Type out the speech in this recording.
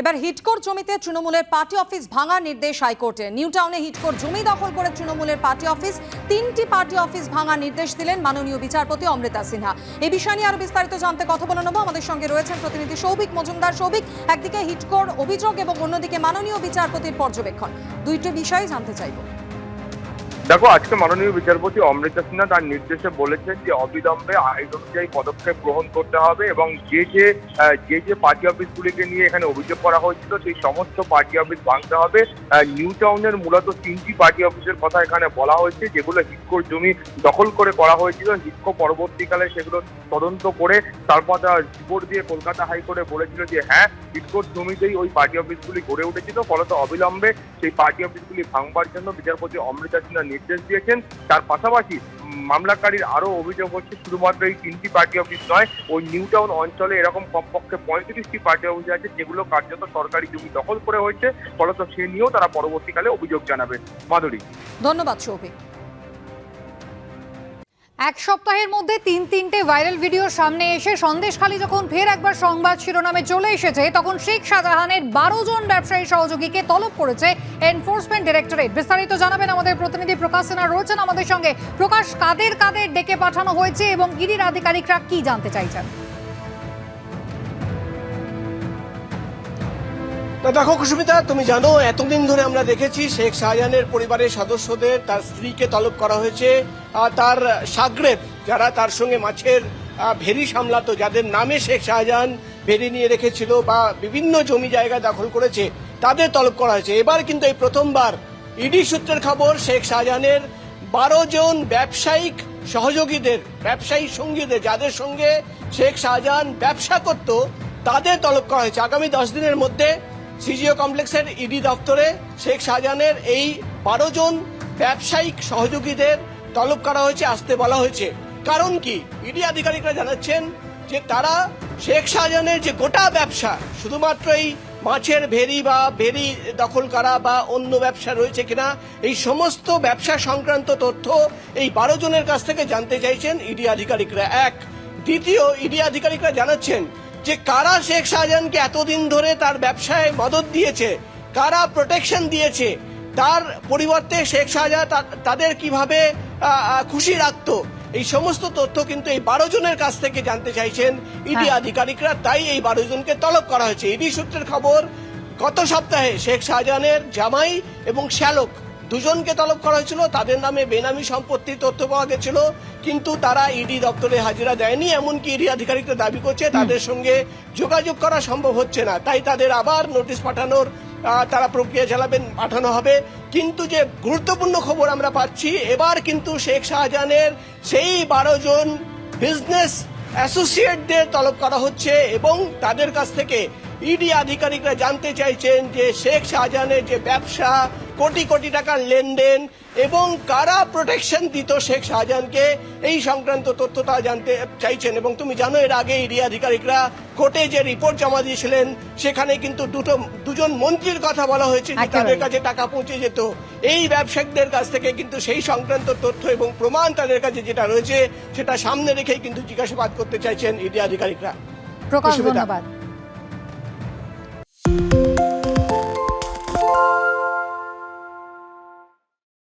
এবার হিটকোর জমিতে তৃণমূলের পার্টি অফিস ভাঙার নির্দেশ হাইকোর্টে। নিউ টাউনে হিটকোর জমি দখল করে তৃণমূলের পার্টি অফিস, তিনটি পার্টি অফিস ভাঙার নির্দেশ দিলেন মাননীয় বিচারপতি অমৃতা সিনহা। এই বিষয় নিয়ে আরও বিস্তারিত জানতে কথা বলে নেব। আমাদের সঙ্গে রয়েছেন প্রতিনিধি সৌভিক মজুমদার। সৌভিক, একদিকে হিটকোর অভিযোগ এবং অন্যদিকে মাননীয় বিচারপতির পর্যবেক্ষণ। দুইটি বিষয় জানতে চাইব। দেখো, আজকে মাননীয় বিচারপতি অমৃতা সিনহা তার নির্দেশে বলেছেন যে অবিলম্বে আইন অনুযায়ী পদক্ষেপ গ্রহণ করতে হবে এবং যে যে যে যে পার্টি অফিসগুলিকে নিয়ে এখানে অভিযোগ করা হয়েছিল, সেই সমস্ত পার্টি অফিস ভাঙতে হবে। নিউ টাউনের মূলত তিনটি পার্টি অফিসের কথা এখানে বলা হয়েছে, যেগুলো হিটকোর জমি দখল করে করা হয়েছিল। হিটকো পরবর্তীকালে সেগুলো তদন্ত করে তারপর তারা রিপোর্ট দিয়ে কলকাতা হাইকোর্টে বলেছিল যে হ্যাঁ হিটকোর জমিতেই ওই পার্টি অফিসগুলি গড়ে উঠেছিল। ফলত অবিলম্বে সেই পার্টি অফিসগুলি ভাঙবার জন্য বিচারপতি অমৃতা সিনহা নির্দেশ দিয়েছেন। তার পাশাপাশি মামলাকারীর আরও অভিযোগ হচ্ছে, শুধুমাত্র এই তিনটি পার্টি অফিস নয়, ওই নিউ টাউন অঞ্চলে এরকম কমপক্ষে পঁয়ত্রিশটি পার্টি অফিস আছে, যেগুলো কার্যত সরকারি জমি দখল করে হয়েছে। ফলত সে নিয়েও তারা পরবর্তীকালে অভিযোগ জানাবে। মাধুরী। ধন্যবাদ সৌভিক এক সপ্তাহের মধ্যে তিন তিনটে ভাইরাল ভিডিও সামনে এসে সন্দেশখালী যখন ফের একবার সংবাদ শিরোনামে চলে এসেছে, তখন শেখ শাহজাহানের বারো জন ব্যবসায়ী সহযোগীকে তলব করেছে এনফোর্সমেন্ট ডিরেক্টরেট বিস্তারিত জানাবেন আমাদের প্রতিনিধি প্রকাশ সিনহা রয়েছেন আমাদের সঙ্গে। প্রকাশ, কাদের কাদের ডেকে পাঠানো হয়েছে এবং গিরির আধিকারিকরা কি জানতে চাইছেন? না দেখো, কুসুমিতা, তুমি জানো, এতদিন ধরে আমরা দেখেছি শেখ শাহজাহানের পরিবারের সদস্যদের তার স্ত্রীকে তলব করা হয়েছে তার সাগরেব যারা তার সঙ্গে মাছের ভেরি সামলাতো, যাদের নামে শেখ শাহজাহান ভেরি নিয়ে রেখেছিল বা বিভিন্ন জমি জায়গা দখল করেছে, তাদের তলব করা হয়েছে। এবার কিন্তু এই প্রথমবার ইডি সূত্রের খবর শেখ শাহজাহানের বারো জন ব্যবসায়িক সহযোগীদের, ব্যবসায়ী সঙ্গীদের, যাদের সঙ্গে শেখ শাহজাহান ব্যবসা করত, তাদের তলব করা হয়েছে। আগামী দশ দিনের মধ্যে সিজিও কমপ্লেক্সের ইডি দপ্তরে শেখ শাহজাহানের এই বারো জন ব্যবসায়িক সহযোগীদের তলব করা হয়েছে, আসতে বলা হয়েছে। কারণ কি? ইডি আধিকারিকরা জানাচ্ছেন যে তারা শেখ শাহজাহানের যে গোটা ব্যবসা, শুধুমাত্র এই মাছের ভেরি বা ভেরি দখল করা বা অন্য ব্যবসা রয়েছে কিনা, এই সমস্ত ব্যবসা সংক্রান্ত তথ্য এই বারো জনের কাছ থেকে জানতে চাইছেন ইডি আধিকারিকরা। এক, দ্বিতীয়, ইডি আধিকারিকরা জানাচ্ছেন যে কারা শেখ শাহজাহানকে এতদিন ধরে তার ব্যবসায় মদত দিয়েছে কারা প্রোটেকশন দিয়েছে তার পরিবর্তে শেখ শাহজাহান তাদের কীভাবে খুশি রাখত এই সমস্ত তথ্য কিন্তু এই বারো জনের কাছ থেকে জানতে চাইছেন ইডি হ্যাঁ। আধিকারিকরা তাই এই বারো জনকে তলব করা হয়েছে ইডি সূত্রের খবর গত সপ্তাহে শেখ শাহজাহানের জামাই এবং শ্যালক দুজনকে তলব করা হয়েছিল তাদের নামে বেনামি সম্পত্তির তথ্য পাওয়া গেছিল কিন্তু তারা ইডি দপ্তরে হাজিরা দেয়নি এমনকি ইডি আধিকারিকরা দাবি করছে তাদের সঙ্গে যোগাযোগ করা সম্ভব হচ্ছে না তাই তাদের আবার নোটিশ পাঠানোর তারা প্রক্রিয়া চালাবেন পাঠানো হবে। কিন্তু যে গুরুত্বপূর্ণ খবর আমরা পাচ্ছি এবার কিন্তু শেখ শাহজাহানের সেই বারো জন বিজনেস অ্যাসোসিয়েটদের তলব করা হচ্ছে এবং তাদের কাছ থেকে ইডি আধিকারিকরা জানতে চাইছেন যে শেখ শাহজাহানের যে ব্যবসা কোটি কোটি টাকার লেনদেন এবং কারা প্রোটেকশন দিত শেখ শাহজাহানকে এই সংক্রান্ত তথ্যটা জানতে চাইছেন। এবং তুমি জানো এর আগে ইডি আধিকারিকরা কোর্টে যে রিপোর্ট জমা দিয়েছিলেন সেখানে কিন্তু দুটো দুজন মন্ত্রীর কথা বলা হয়েছে যে তাদের কাছে টাকা পৌঁছে যেত। এই ব্যবসায়িকদের কাছ থেকে কিন্তু সেই সংক্রান্ত তথ্য এবং প্রমাণ তাদের কাছে যেটা রয়েছে সেটা সামনে রেখেই কিন্তু জিজ্ঞাসাবাদ করতে চাইছেন ইডি আধিকারিকরা। প্রকাশ সুস্মিতা। ধন্যবাদ